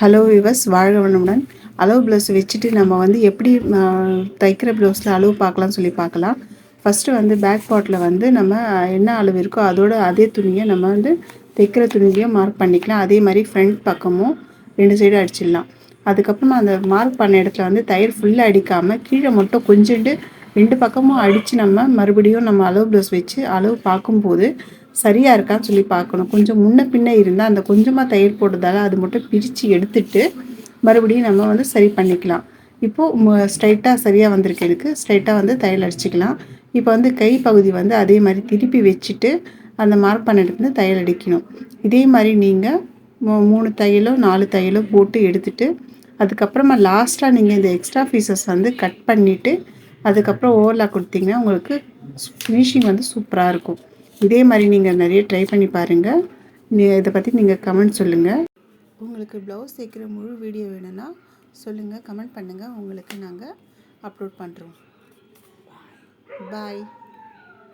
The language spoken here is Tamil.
ஹலோ விவஸ் வாழ்க வண்ணமுடன் அளவு ப்ளவுஸ் வச்சுட்டு நம்ம வந்து எப்படி தைக்கிற ப்ளவுஸில் அளவு பார்க்கலாம்னு சொல்லி பார்க்கலாம். ஃபஸ்ட்டு வந்து பேக் பாட்டில் வந்து நம்ம என்ன அளவு இருக்கோ அதோட அதே துணியை நம்ம வந்து தைக்கிற துணியையும் மார்க் பண்ணிக்கலாம். அதே மாதிரி ஃப்ரண்ட் பக்கமும் ரெண்டு சைடும் அடிச்சிடலாம். அதுக்கப்புறமா அந்த மார்க் பண்ண இடத்துல வந்து தயிர் ஃபுல்லாக அடிக்காமல் கீழே மட்டும் கொஞ்சோண்டு ரெண்டு பக்கமும் அடித்து நம்ம மறுபடியும் நம்ம அளவு ப்ளவுஸ் வச்சு அளவு பார்க்கும்போது சரியாக இருக்கான்னு சொல்லி பார்க்கணும். கொஞ்சம் முன்ன பின்ன இருந்தால் அந்த கொஞ்சமாக தையல் போட்டதால் அது மட்டும் பிரித்து எடுத்துட்டு மறுபடியும் நம்ம வந்து சரி பண்ணிக்கலாம். இப்போது ஸ்ட்ரைட்டாக சரியாக வந்திருக்கு எனக்கு ஸ்ட்ரைட்டாக வந்து தையல் அடிச்சுக்கலாம். இப்போ வந்து கை பகுதி வந்து அதே மாதிரி திருப்பி வச்சுட்டு அந்த மார்க் எடுத்து தையல் அடிக்கணும். இதே மாதிரி நீங்கள் மூணு தையலோ நாலு தையலோ போட்டு எடுத்துட்டு அதுக்கப்புறமா லாஸ்ட்டாக நீங்கள் இந்த எக்ஸ்ட்ரா பீசஸ் வந்து கட் பண்ணிவிட்டு அதுக்கப்புறம் ஓவர்லாக் கொடுத்தீங்கன்னா உங்களுக்கு ஃபினிஷிங் வந்து சூப்பராக இருக்கும். இதே மாதிரி நீங்கள் நிறைய ட்ரை பண்ணி பாருங்கள் நீ இதை பற்றி நீங்கள் கமெண்ட் சொல்லுங்கள் உங்களுக்கு ப்ளவுஸ் தைக்கிற முழு வீடியோ வேணும்னா சொல்லுங்கள் கமெண்ட் பண்ணுங்கள் உங்களுக்கு நாங்கள் அப்லோட் பண்ணுறோம் பாய்